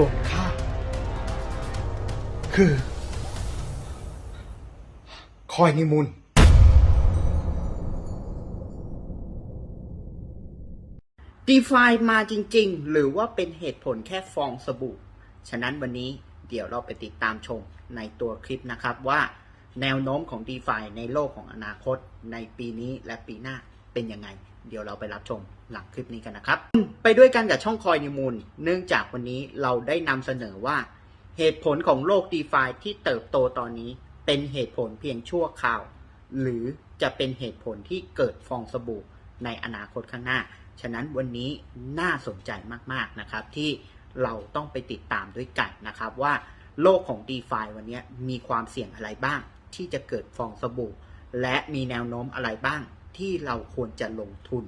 ส่วนข้าคือ คอยนิมุนดีฟายมาจริง ๆ หรือว่าเป็นเหตุผลแค่ฟองสบู่ ฉะนั้นวันนี้เดี๋ยวเราไปติดตามชมในตัวคลิปนะครับว่าแนวโน้มของ d e f i ในโลกของอนาคตในปีนี้และปีหน้าเป็นยังไง เดี๋ยวเราไปรับชม หลังคลิปนี้กันนะครับ ไปด้วยกันกับช่องคอยนิมูล เนื่องจากวันนี้เราได้นำเสนอว่า เหตุผลของโลก d e f i ที่เติบโตตอนนี้ เป็นเหตุผลเพียงชั่วคราว หรือจะเป็นเหตุผลที่เกิดฟองสบู่ในอนาคตข้างหน้า ฉะนั้นวันนี้น่าสนใจมากๆนะครับ ที่เราต้องไปติดตามด้วยกันนะครับว่าโลกของ d e f i วันนี้มีความเสี่ยงอะไรบ้าง ที่จะเกิดฟองสบู่ และมีแนวโน้มอะไรบ้างที่เราควรจะลงทุน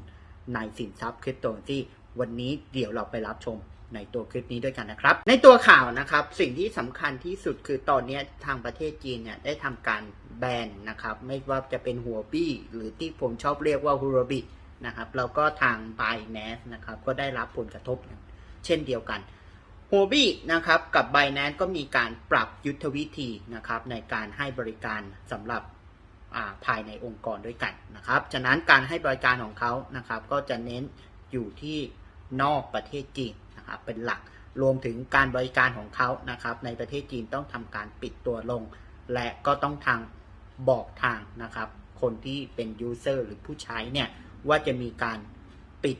ในสินทรัพย์คริปโตเคอเรนซีวันนี้เดี๋ยวเราไปรับชมในตัวคลิปนี้ด้วยกันนะครับ ในตัวข่าวนะครับ สิ่งที่สำคัญที่สุดคือตอนนี้ทางประเทศจีนเนี่ยได้ทำการแบนนะครับ ไม่ว่าจะเป็นหัวบี้หรือที่ผมชอบเรียกว่าฮูโรบินะครับแล้วก็ทาง b าย n a n c e นะครับก็ได้รับผลกระทบ เช่นเดียวกัน h o b i นะครับกับ b ายแ n c e ก็มีการปรับยุทธวิธีนะครับในการให้บริการสำหรับ ภายในองค์กรด้วยกันนะครับฉะนั้นการให้บริการของเขานะครับก็จะเน้นอยู่ที่นอกประเทศจีนนะครับเป็นหลักรวมถึงการบริการของเขานะครับ ในประเทศจีนต้องทำการปิดตัวลง และก็ต้องทางบอกทางนะครับ คนที่เป็นยูเซอร์หรือผู้ใช้เนี่ยว่าจะมีการปิด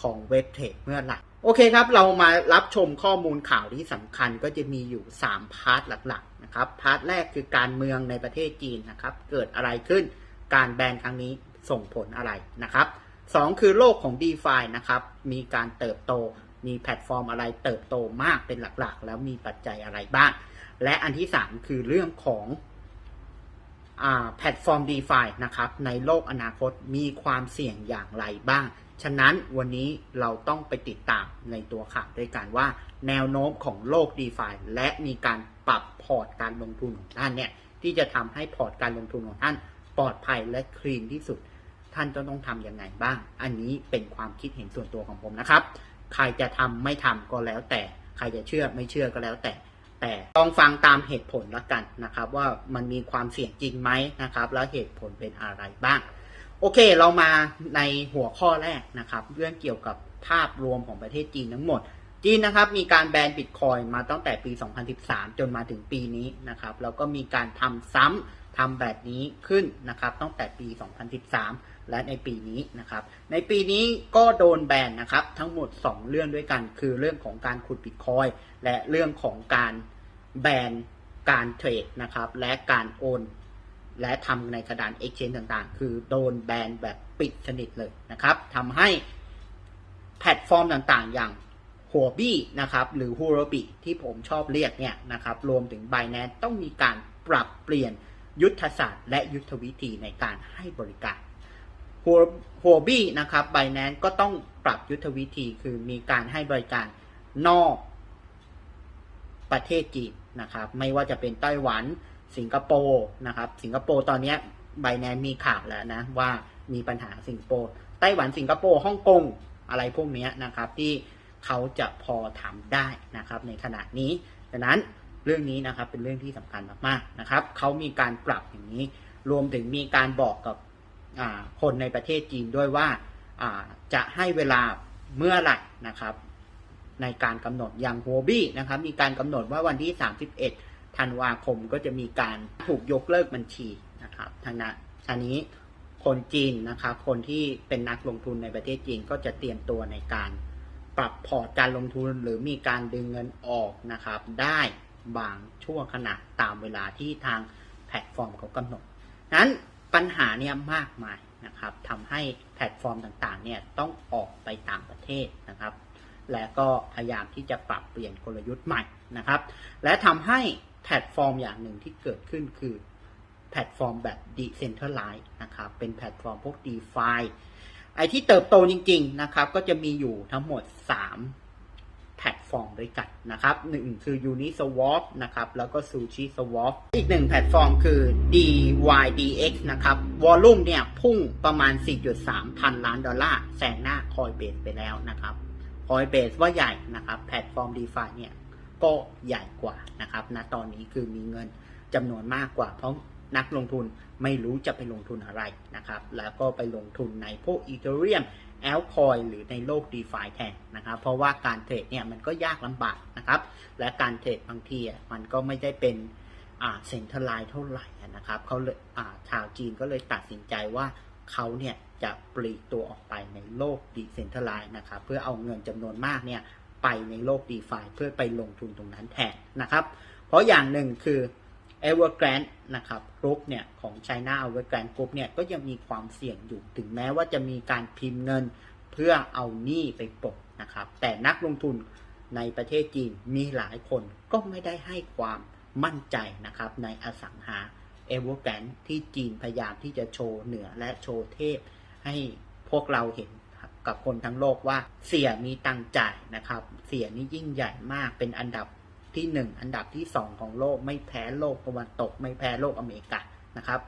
ของเว็บเทรดเมื่อไหร่โอเคครับ เรามารับชมข้อมูลข่าวที่สำคัญก็จะมีอยู่ 3 พาร์ทหลักๆนะครับ พาร์ทแรกคือการเมืองในประเทศจีนนะครับ เกิดอะไรขึ้น การแบนครั้งนี้ส่งผลอะไรนะครับ 2 คือโลกของ d e f i นะครับ มีการเติบโต มีแพลตฟอร์มอะไรเติบโตมากเป็นหลักๆ แล้วมีปัจจัยอะไรบ้าง และอันที่ 3 คือเรื่องของอแพลตฟอร์ม d e f i นะครับ ในโลกอนาคตมีความเสี่ยงอย่างไรบ้าง ฉะนั้นวันนี้เราต้องไปติดตามในตัวข่าวด้วยกันว่า แนวโน้มของโลก d e f i และมีการปรับพอร์ตการลงทุนของท่านเนี่ยที่จะทำให้พอร์ตการลงทุนของท่านปลอดภัยและคลีนที่สุด ท่านจะต้องทำยังไงบ้าง อันนี้เป็นความคิดเห็นส่วนตัวของผมนะครับ ใครจะทำไม่ทำก็แล้วแต่ ใครจะเชื่อไม่เชื่อก็แล้วแต่ แต่ต้องฟังตามเหตุผลละกันนะครับ ว่ามันมีความเสี่ยงจริงไหมนะครับ แล้วเหตุผลเป็นอะไรบ้าง โอเค เรามาในหัวข้อแรกนะครับ เรื่องเกี่ยวกับภาพรวมของประเทศจีนทั้งหมด จีนนะครับมีการแบนบิตคอยมาตั้งแต่ปี 2013 จนมาถึงปีนี้นะครับแล้วก็มีการทำซ้ำทำแบบนี้ขึ้นนะครับตั้งแต่ปี 2013 และในปีนี้นะครับในปีนี้ก็โดนแบนนะครับทั้งหมด 2 เรื่องด้วยกัน คือเรื่องของการขุดบิตคอยและเรื่องของการแบนการเทรดนะครับและการโอน และทำในกระดาน Exchange ต่างๆ คือโดนแบนแบบปิดสนิทเลยนะครับทำให้แพลตฟอร์มต่างๆ อย่างหัวบี้นะครับหรือ h u r o b i ที่ผมชอบเรียกเนี่ยนะครับรวมถึง Binance ต้องมีการปรับเปลี่ยนยุทธศาสตร์ และยุทธวิธีในการให้บริการหัวบี้นะครับ Binance ก็ต้องปรับยุทธวิธีคือมีการให้บริการนอกประเทศจีนนะครับ ไม่ว่าจะเป็นไต้หวัน สิงคโปร์นะครับ สิงคโปร์ตอนนี้ไบแนนมีข่าวแล้วนะว่ามีปัญหาสิงคโปร์ไต้หวันสิงคโปร์ฮ่องกงอะไรพวกนี้นะครับ ที่เขาจะพอทำได้นะครับ ในขณะนี้ดังนั้นเรื่องนี้นะครับเป็นเรื่องที่สำคัญมากๆนะครับเขามีการปรับอย่างนี้รวมถึงมีการบอกกับคนในประเทศจีนด้วยว่าอ่าจะให้เวลาเมื่อไหร่นะครับ ในการกำหนดอย่างโฮบี้นะครับ มีการกำหนดว่าวันที่ 31 ธันวาคมก็จะมีการถูกยกเลิกบัญชีนะครับทางนั้นอันนี้คนจีนนะครับคนที่เป็นนักลงทุนในประเทศจีนก็จะเตรียมตัวในการปรับพอร์ตการลงทุนหรือมีการดึงเงินออกนะครับ ได้บางช่วงขณะตามเวลาที่ทางแพลตฟอร์มเขากำหนดนั้นปัญหาเนี่ยมากมายนะครับทำให้แพลตฟอร์มต่างๆเนี่ยต้องออกไปต่างประเทศนะครับ และก็พยายามที่จะปรับเปลี่ยนกลยุทธ์ใหม่นะครับ และทำให้ แพลตฟอร์มอย่างหนึ่งที่เกิดขึ้นคือแพลตฟอร์มแบบ Decentralized นะครับ เป็นแพลตฟอร์มพวก DeFi ไอที่เติบโตจริง ๆ นะครับ ก็จะมีอยู่ทั้งหมด 3 แพลตฟอร์มด้วยกันนะครับหนึ่งคือ Uniswap นะครับ แล้วก็ Sushi Swap อีกหนึ่งแพลตฟอร์มคือ DYDX นะครับ วอลลุ่มเนี่ยพุ่งประมาณ 4.3 พันล้านดอลลาร์แซงหน้า Coinbase ไปแล้วนะครับ Coinbase ว่าใหญ่นะครับ แพลตฟอร์ม DeFi เนี่ย ก็ใหญ่กว่านะครับณตอนนี้คือมีเงินจำนวนมากกว่า เพราะนักลงทุนไม่รู้จะไปลงทุนอะไรนะครับ แล้วก็ไปลงทุนในพวกอีเทเรียมแอลคอยหรือในโลก d e f าแทนนะครับ เพราะว่าการเทรดเนี่ยมันก็ยากลำบากนะครับ และการเทรดบางทีมันก็ไม่ได้เป็นเซ็นทรัลไลน์เท่าไหร่นะครับเขาเลยอ่าชาวจีนก็เลยตัดสินใจว่าเขาเนี่ยจะปลีกตัวออกไปในโลกดิเซนทรัลไลน์นะครับ เพื่อเอาเงินจำนวนมากเนี่ย ไปในโลก d e f าเพื่อไปลงทุนตรงนั้นแทนนะครับ เพราะอย่างหนึ่งคือ Evergrande นะครับกรุ๊ปเนี่ยของ China Evergrande Group เนี่ยก็ยังมีความเสี่ยงอยู่ถึงแม้ว่าจะมีการพิมพ์เงินเพื่อเอาหนี้ไปปลดนะครับ แต่นักลงทุนในประเทศจีนมีหลายคนก็ไม่ได้ให้ความมั่นใจนะครับในอสังหา Evergrande ที่จีนพยายามที่จะโชว์เหนือและโชว์เทพ ให้พวกเราเห็น กับคนทั้งโลกว่าเสียมีตังจ่ายนะครับ เสียนี่ยิ่งใหญ่มากเป็นอันดับที่ 1 อันดับที่ 2 ของโลกไม่แพ้โลกตะวันตก ไม่แพ้โลกอเมริกานะครับ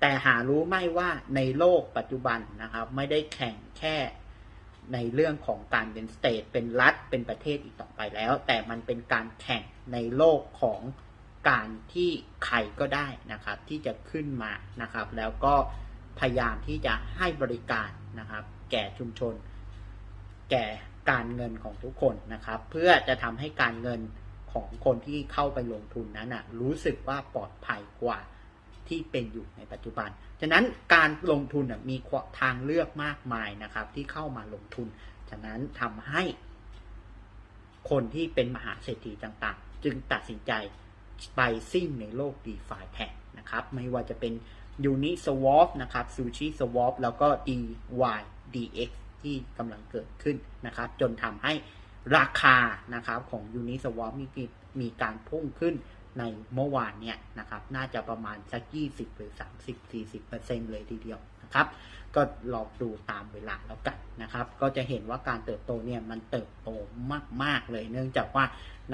แต่หารู้ไหมว่าในโลกปัจจุบันนะครับ ไม่ได้แข่งแค่ในเรื่องของการเป็นสเตทเป็นรัฐเป็นประเทศอีกต่อไปแล้ว แต่มันเป็นการแข่งในโลกของการที่ใครก็ได้นะครับ ที่จะขึ้นมานะครับ แล้วก็พยายามที่จะให้บริการนะครับ แก่ชุมชน แก่การเงินของทุกคนนะครับ เพื่อจะทำให้การเงินของคนที่เข้าไปลงทุนนั้นนะรู้สึกว่าปลอดภัยกว่าที่เป็นอยู่ในปัจจุบัน ฉะนั้นการลงทุนมีทางเลือกมากมายนะครับ ที่เข้ามาลงทุน ฉะนั้นทำให้ คนที่เป็นมหาเศรษฐีต่างๆ จึงตัดสินใจไปซิ่งในโลก d e f าแทนนะครับ ไม่ว่าจะเป็น Uniswap นะครับ Sushi Swap แล้วก็ DX ที่กำลังเกิดขึ้นนะครับ จนทำให้ราคานะครับของ Uniswap มีมีการพุ่งขึ้นในเมื่อวานเนี่ยนะครับ น่าจะประมาณสัก 20 หรือ 30-40%เลยทีเดียวนะครับ ก็ลองดูตามเวลาแล้วกันนะครับ ก็จะเห็นว่าการเติบโตเนี่ยมันเติบโตมาก ๆ เลย เนื่องจากว่า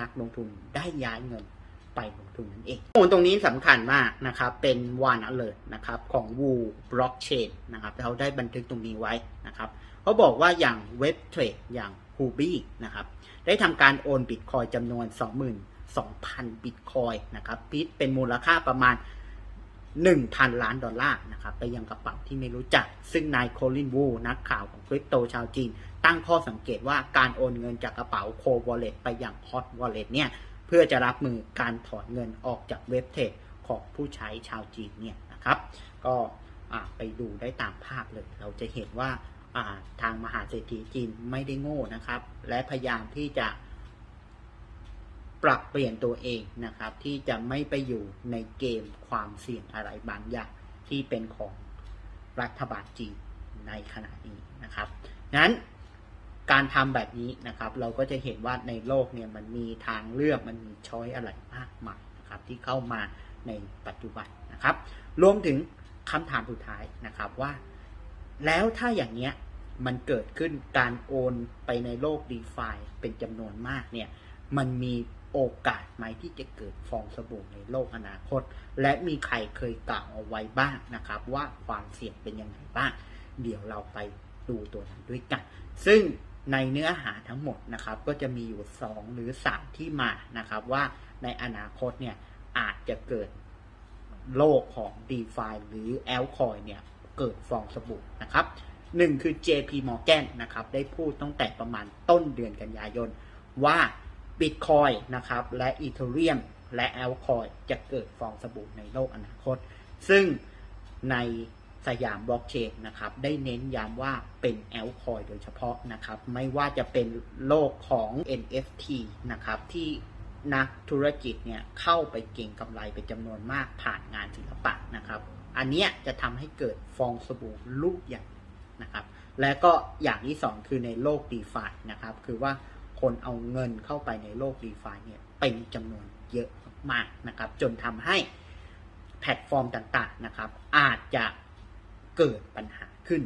นักลงทุนได้ย้ายเงิน ไปลงทุนนั่นเองข้อมูลตรงนี้สำคัญมากนะครับ เป็นวัน alert นะครับของ Wu Blockchain นะครับเขาได้บันทึกตรงนี้ไว้นะครับเขาบอกว่าอย่างเว็บเทรดอย่าง h u b i นะครับได้ทำการโอนบิตคอยจำนวน 22,000 บิตคอยนะครับบิตเป็นมูลค่าประมาณ 1,000 ล้านดอลลาร์นะครับไปยังกระเป๋าที่ไม่รู้จัก ซึ่งนายโคลินวูนักข่าวของคริปโตชาวจีน ตั้งข้อสังเกตว่าการโอนเงินจากกระเป๋าโควอลเล็ตไปยังฮอตวอลเล็ตเนี่ย เพื่อจะรับมือการถอนเงินออกจากเว็บเทรดของผู้ใช้ชาวจีนเนี่ยนะครับ ก็ไปดูได้ตามภาพเลย เราจะเห็นว่าทางมหาเศรษฐีจีนไม่ได้โง่นะครับ และพยายามที่จะปรับเปลี่ยนตัวเองนะครับ ที่จะไม่ไปอยู่ในเกมความเสี่ยงอะไรบางอย่างที่เป็นของรัฐบาลจีนในขณะนี้นะครับนั้น การทำแบบนี้นะครับ เราก็จะเห็นว่าในโลกเนี่ยมันมีทางเลือกมันมีช้อยอะไรมากมายนะครับที่เข้ามาในปัจจุบันนะครับ รวมถึงคำถามสุดท้ายนะครับว่า แล้วถ้าอย่างเนี้ยมันเกิดขึ้นการโอนไปในโลก d e f าเป็นจำนวนมากเนี่ยมันมีโอกาสไหมที่จะเกิดฟองสบู่ในโลกอนาคต และมีใครเคยกล่าวเอาไว้บ้างนะครับ ว่าความเสี่ยงเป็นยังไงบ้าง เดี๋ยวเราไปดูตัวนั้นด้วยกัน ซึ่ง ในเนื้อหาทั้งหมดนะครับ ก็จะมีอยู่ 2 หรือ 3 ที่มานะครับ ว่าในอนาคตเนี่ยอาจจะเกิดโลกของ d e f าหรือ a l c o i n เนี่ยเกิดฟองสบู่นะครับหนึ่งคือ JP Morgan นะครับ ได้พูดตั้งแต่ประมาณต้นเดือนกันยายน ว่า Bitcoin นะครับ และ Ethereum และ Altcoin จะเกิดฟองสบู่ในโลกอนาคต ซึ่งใน สยามบล็อกเชนนะครับได้เน้นย้ำว่าเป็น Altcoin โดยเฉพาะนะครับไม่ว่าจะเป็นโลกของ NFT นะครับที่นักธุรกิจเนี่ยเข้าไปเก่งกำไรเป็นจำนวนมากผ่านงานศิลปะนะครับอันนี้จะทำให้เกิดฟองสบู่ลูกใหญ่นะครับและก็อย่างที่2คือในโลก d e f านะครับคือว่าคนเอาเงินเข้าไปในโลก d e f าเนี่ยเป็นจำนวนเยอะมากนะครับจนทำให้แพลตฟอร์มต่างๆนะครับอาจจะ เกิดปัญหาขึ้น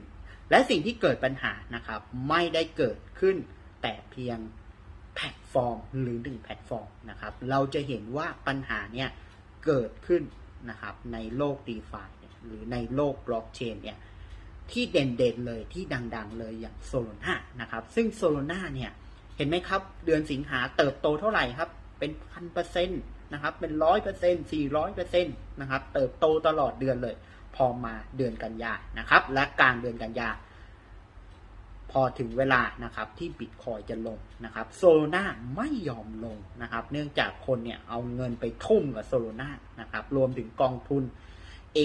และสิ่งที่เกิดปัญหานะครับ ไม่ได้เกิดขึ้นแต่เพียงแพลตฟอร์มหรือหนึ่งแพลตฟอร์มนะครับ เราจะเห็นว่าปัญหาเนี่ยเกิดขึ้นนะครับในโลก d e f าหรือในโลกบล็อกเชนเนี่ยที่เด่นๆเลยที่ดังๆเลยอย่างโซโลนานะครับ ซึ่งโซโลนาเนี่ยเห็นไหมครับ เดือนสิงหาเติบโตเท่าไหร่ครับ เป็นพันเปอร์เซ็นต์นะครับ เป็นร้อยเปอร์เซ็นต์สี่ร้อยเปอร์เซ็นต์นะครับ เติบโตตลอดเดือนเลย พอมาเดือนกันยานะครับ และกลางเดือนกันยา พอถึงเวลานะครับที่บิตคอยจะลงนะครับโซโลนาไม่ยอมลงนะครับ เนื่องจากคนเนี่ยเอาเงินไปทุ่มกับโซโลนานะครับ รวมถึงกองทุน A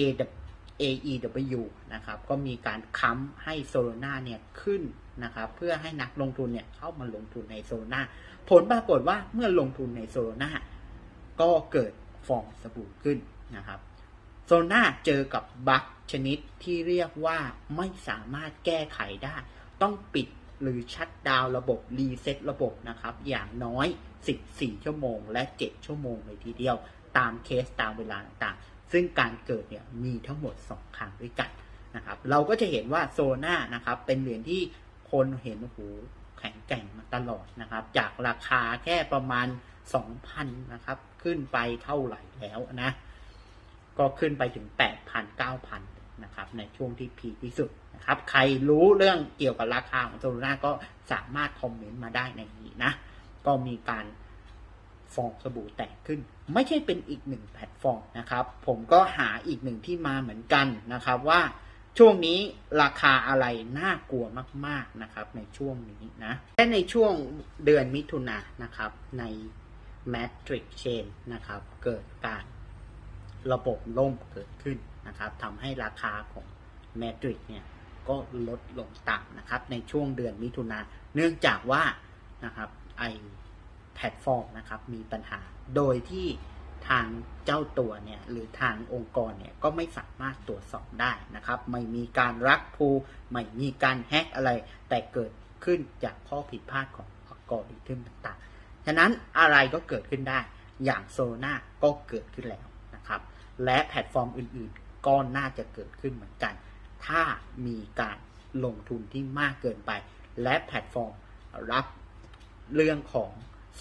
AEW นะครับก็มีการค้ำให้โซโลนาเนี่ยขึ้นนะครับเพื่อให้นักลงทุนเนี่ยเข้ามาลงทุนในโซโลนาผลปรากฏว่าเมื่อลงทุนในโซโลนาก็เกิดฟองสบู่ขึ้นนะครับ โซโลนาเจอกับบั๊กชนิดที่เรียกว่าไม่สามารถแก้ไขได้ ต้องปิดหรือชัดดาวระบบรีเซ็ตระบบนะครับ อย่างน้อย 14 ชั่วโมง และ 7 ชั่วโมงเลยทีเดียว ตามเคสตามเวลาต่างๆ ซึ่งการเกิดเนี่ยมีทั้งหมด 2 ครั้งด้วยกันนะครับ เราก็จะเห็นว่าโซน่านะครับ เป็นเหรียญที่คนเห็นโอ้โหแข็งแกร่งมาตลอดนะครับ จากราคาแค่ประมาณ 2,000 นะครับ ขึ้นไปเท่าไหร่แล้วนะ ก็ขึ้นไปถึง 8,000 9,000นะครับในช่วงที่พีคที่สุดนะครับใครรู้เรื่องเกี่ยวกับราคาของโซลูน่าก็สามารถคอมเมนต์มาได้ในนี้นะ ก็มีการฟองสบู่แตกขึ้น ไม่ใช่เป็นอีกหนึ่งแพลตฟอร์มนะครับ ผมก็หาอีกหนึ่งที่มาเหมือนกันนะครับว่าช่วงนี้ราคาอะไรน่ากลัวมาก ๆนะครับ ในช่วงนี้นะและในช่วงเดือนมิถุนายนนะครับใน Matrix Chain นะครับ เกิดการ ระบบล่มเกิดขึ้นนะครับทำให้ราคาของ Matrix เนี่ยก็ลดลงต่ำนะครับในช่วงเดือนมิถุนาเนื่องจากว่านะครับไอแพลตฟอร์มนะครับมีปัญหาโดยที่ทางเจ้าตัวเนี่ยหรือทางองค์กรเนี่ยก็ไม่สามารถตรวจสอบได้นะครับ ไม่มีการรักพูไม่มีการแฮกอะไร แต่เกิดขึ้นจากข้อผิดพลาดของอัลกอริทึมต่างๆ ฉะนั้นอะไรก็เกิดขึ้นได้อย่างโซน่าก็เกิดขึ้นแล้ว และแพลตฟอร์มอื่นๆ ก็น่าจะเกิดขึ้นเหมือนกัน ถ้ามีการลงทุนที่มากเกินไป และแพลตฟอร์มรับเรื่องของ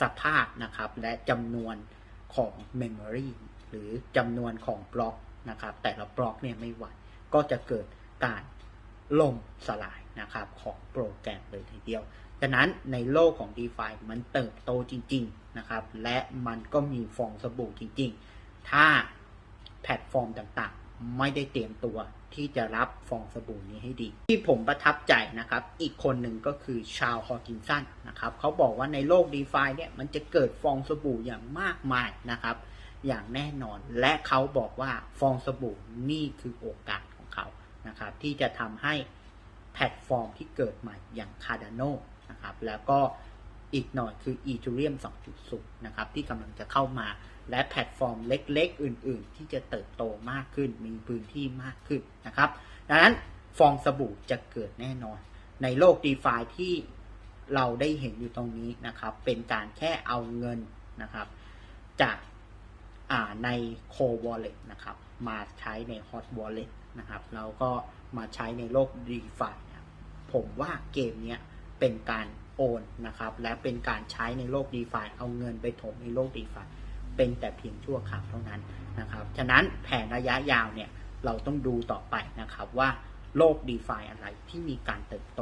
สภาพนะครับ และจำนวนของ Memory หรือจำนวนของบล็อกนะครับ แต่ละบล็อกเนี่ยไม่ไหวก็จะเกิดการล่มสลายนะครับของโปรแกรมเลยทีเดียวฉะนั้นในโลกของ DeFi มันเติบโตจริง ๆ นะครับ และมันก็มีฟองสบู่จริง ๆ ถ้า แพลตฟอร์มต่างๆ ไม่ได้เตรียมตัวที่จะรับฟองสบู่นี้ให้ดี ที่ผมประทับใจนะครับ อีกคนหนึ่งก็คือชาวฮอกินสันนะครับเขาบอกว่าในโลก d e f าเนี่ยมันจะเกิดฟองสบู่อย่างมากมายนะครับ อย่างแน่นอนและเขาบอกว่าฟองสบู่นี่คือโอกาสของเขานะครับ ที่จะทำให้แพลตฟอร์มที่เกิดใหม่อย่าง Cardano นะครับแล้วก็อีกหน่อยคือ Ethereum 2.0 นะครับ ที่กำลังจะเข้ามา และแพลตฟอร์มเล็ก ๆ อื่น ๆ ที่จะเติบโตมากขึ้น มีพื้นที่มากขึ้นนะครับดังนั้นฟองสบู่จะเกิดแน่นอน ในโลก d e f าที่เราได้เห็นอยู่ตรงนี้นะครับ เป็นการแค่เอาเงินนะครับ จากใน Cold Wallet นะครับ มาใช้ใน Hot Wallet นะครับ แล้วก็มาใช้ในโลก d e f ายผมว่าเกมนี้เป็นการโอนนะครับ และเป็นการใช้ในโลก d e f าเอาเงินไปถมในโลก d e f า เป็นแต่เพียงชั่วคราวเท่านั้นนะครับ ฉะนั้นแผนระยะยาวเนี่ยเราต้องดูต่อไปนะครับว่าโลก d e f าอะไรที่มีการเติบโต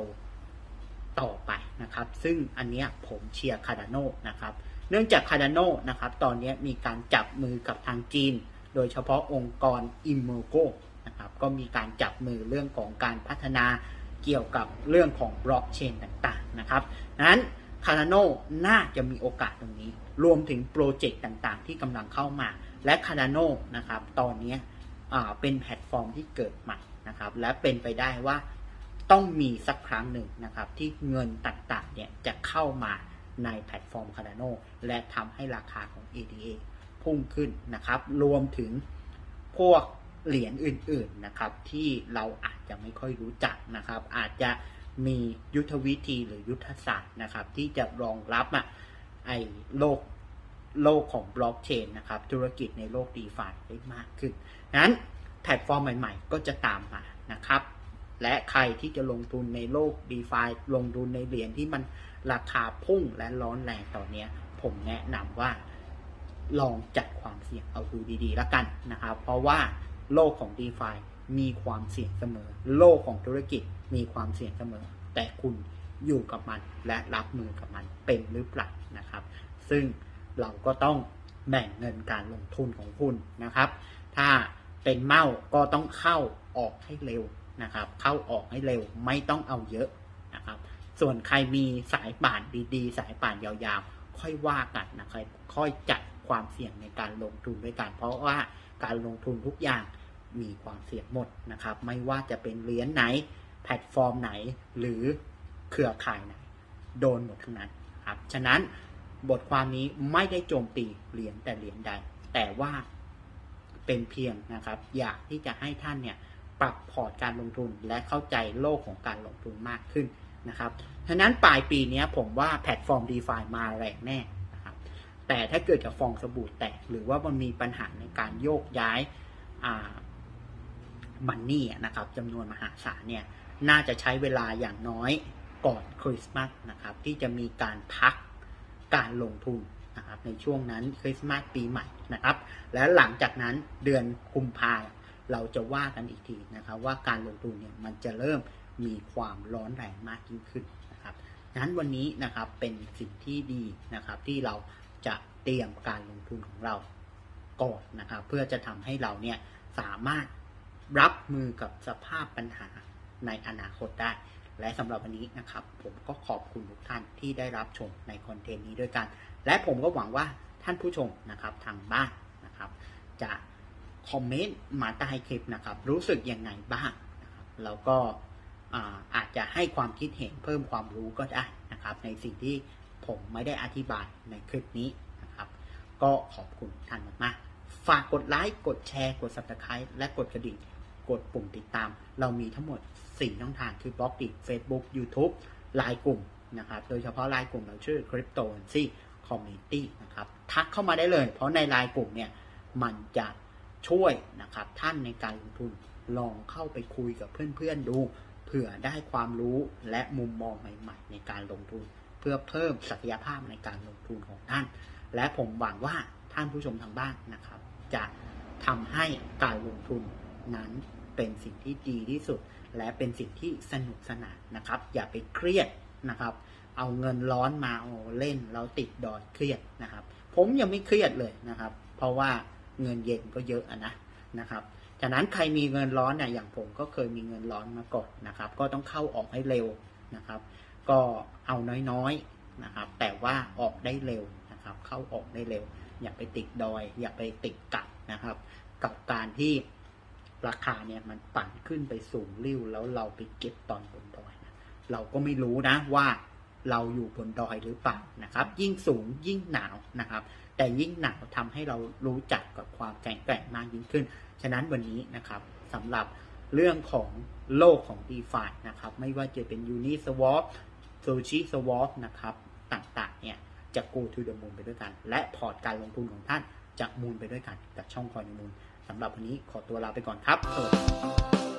ต่อไปนะครับ ซึ่งอันเนี้ยผมเชียร์คาร์ดาโนนะครับ เนื่องจากคาร์ดาโนนะครับ ตอนนี้มีการจับมือกับทางจีน โดยเฉพาะองค์กร i m m e r g o นะครับ ก็มีการจับมือเรื่องของการพัฒนาเกี่ยวกับเรื่องของบล็อกเชนต่างๆนะครับ นั้น คาร์โนน่าจะมีโอกาสตรงนี้ รวมถึงโปรเจกต์ต่างๆ ที่กำลังเข้ามา และคาร์โนนะครับ ตอนนี้เป็นแพลตฟอร์มที่เกิดใหม่นะครับ และเป็นไปได้ว่าต้องมีสักครั้งหนึ่งนะครับ ที่เงินต่างๆเนี่ยจะเข้ามาในแพลตฟอร์ม Cardano และทำให้ราคาของ ADA พุ่งขึ้นนะครับ รวมถึงพวกเหรียญอื่นๆนะครับ ที่เราอาจจะไม่ค่อยรู้จักนะครับ อาจจะ มียุทธวิธีหรือยุทธศาสตร์นะครับ ที่จะรองรับอะไอ้โลกโลกของบล็อกเชนนะครับ ธุรกิจในโลก d e f าได้มากขึ้นนั้นแพลตฟอร์มใหม่ ๆ ก็จะตามมานะครับ และใครที่จะลงทุนในโลก d e f าลงทุนในเหรียญที่มันราคาพุ่งและร้อนแรงตอนนี้ผมแนะนำว่าลองจัดความเสี่ยงเอาดูดีๆแล้วกันนะครับ เพราะว่าโลกของ d e f า มีความเสี่ยงเสมอ โลกของธุรกิจมีความเสี่ยงเสมอ แต่คุณอยู่กับมันและรับมือกับมันเป็นหรือเปล่านะครับ ซึ่งเราก็ต้องแบ่งเงินการลงทุนของคุณนะครับ ถ้าเป็นเมาก็ต้องเข้าออกให้เร็วนะครับ เข้าออกให้เร็วไม่ต้องเอาเยอะนะครับ ส่วนใครมีสายป่านดีๆ สายป่านยาวๆ ค่อยว่ากันนะครับ ค่อยจัดความเสี่ยงในการลงทุนด้วยกัน เพราะว่าการลงทุนทุกอย่าง มีความเสี่ยงหมดนะครับ ไม่ว่าจะเป็นเหรียญไหน แพลตฟอร์มไหน หรือเครือข่ายไหน โดนหมดทั้งนั้นครับฉะนั้นบทความนี้ไม่ได้โจมตีเหรียญแต่เหรียญใด แต่ว่าเป็นเพียงนะครับ อยากที่จะให้ท่านเนี่ยปรับพอร์ตการลงทุนและเข้าใจโลกของการลงทุนมากขึ้นนะครับฉะนั้นปลายปีนี้ผมว่าแพลตฟอร์ม d e f ามาแรงแน่นะครับแต่ถ้าเกิดกับฟองสบู่แตก หรือว่ามันมีปัญหาในการโยกย้าย มันนี่นะครับจำนวนมหาศาลเนี่ยน่าจะใช้เวลาอย่างน้อยก่อนคริสต์มาสนะครับที่จะมีการพักการลงทุนนะครับในช่วงนั้นคริสต์มาสปีใหม่นะครับและหลังจากนั้นเดือนกุมภาเราจะว่ากันอีกทีนะครับว่าการลงทุนเนี่ยมันจะเริ่มมีความร้อนแรงมากยิ่งขึ้นนะครับนั้นวันนี้นะครับเป็นสิ่งที่ดีนะครับที่เราจะเตรียมการลงทุนของเราก่อนนะครับเพื่อจะทำให้เราเนี่ยสามารถ รับมือกับสภาพปัญหาในอนาคตได้ และสำหรับวันนี้นะครับ ผมก็ขอบคุณทุกท่านที่ได้รับชมในคอนเทนต์นี้ด้วยกัน และผมก็หวังว่าท่านผู้ชมนะครับทางบ้านนะครับ จะคอมเมนต์มาใต้คลิปนะครับ รู้สึกยังไงบ้างนะครับแล้วก็อาจจะให้ความคิดเห็นเพิ่มความรู้ก็ได้นะครับ ในสิ่งที่ผมไม่ได้อธิบายในคลิปนี้นะครับ ก็ขอบคุณท่านมากๆ ฝากกดไลค์ กดแชร์ กด subscribe และกดกระดิ่ง กดปุ่มติดตาม เรามีทั้งหมด 4 ช่องทางคือบล็อกดิ Facebook YouTube ไลน์กลุ่มนะครับ โดยเฉพาะไลน์กลุ่มเราชื่อ Cryptocurrency Community นะครับ ทักเข้ามาได้เลย เพราะในไลน์กลุ่มเนี่ย มันจะช่วยนะครับท่านในการลงทุนลองเข้าไปคุยกับเพื่อนๆดู เผื่อได้ความรู้และมุมมองใหม่ๆ ในการลงทุน เพื่อเพิ่มศักยภาพในการลงทุนของท่าน และผมหวังว่าท่านผู้ชมทางบ้านนะครับ จะทำให้การลงทุนนั้น เป็นสิ่งที่ดีที่สุด และเป็นสิ่งที่สนุกสนานนะครับ อย่าไปเครียดนะครับ เอาเงินร้อนมาโอเล่นแล้วติดดอยเครียดนะครับ ผมยังไม่เครียดเลยนะครับ เพราะว่าเงินเย็นก็เยอะนะนะครับฉะนั้นใครมีเงินร้อนเนี่ยอย่างผมก็เคยมีเงินร้อนมาก่อนนะครับ ก็ต้องเข้าออกให้เร็วนะครับ ก็เอาน้อยๆนะครับ แต่ว่าออกได้เร็วนะครับ เข้าออกได้เร็ว อย่าไปติดดอย อย่าไปติดกับนะครับ กับการที่ ราคาเนี่ยมันปั่นขึ้นไปสูงริ้วแล้วเราไปเก็บตอนบนดอยนะเราก็ไม่รู้นะว่าเราอยู่บนดอยหรือเปล่านะครับ ยิ่งสูงยิ่งหนาวนะครับ แต่ยิ่งหนาวทำให้เรารู้จักกับความแข็งแกร่งมากยิ่งขึ้น ฉะนั้นวันนี้นะครับสำหรับเรื่องของโลกของ d e f านะครับ ไม่ว่าจะเป็น Uniswap s o c i Swap นะครับต่างๆเนี่ยจะ go to the moon ไปด้วยกัน และพอร์ตการลงทุนของท่านจะมูลไปด้วยกันกับช่องคอยมูล สำหรับวันนี้ขอตัวลาไปก่อนครับสวัสดี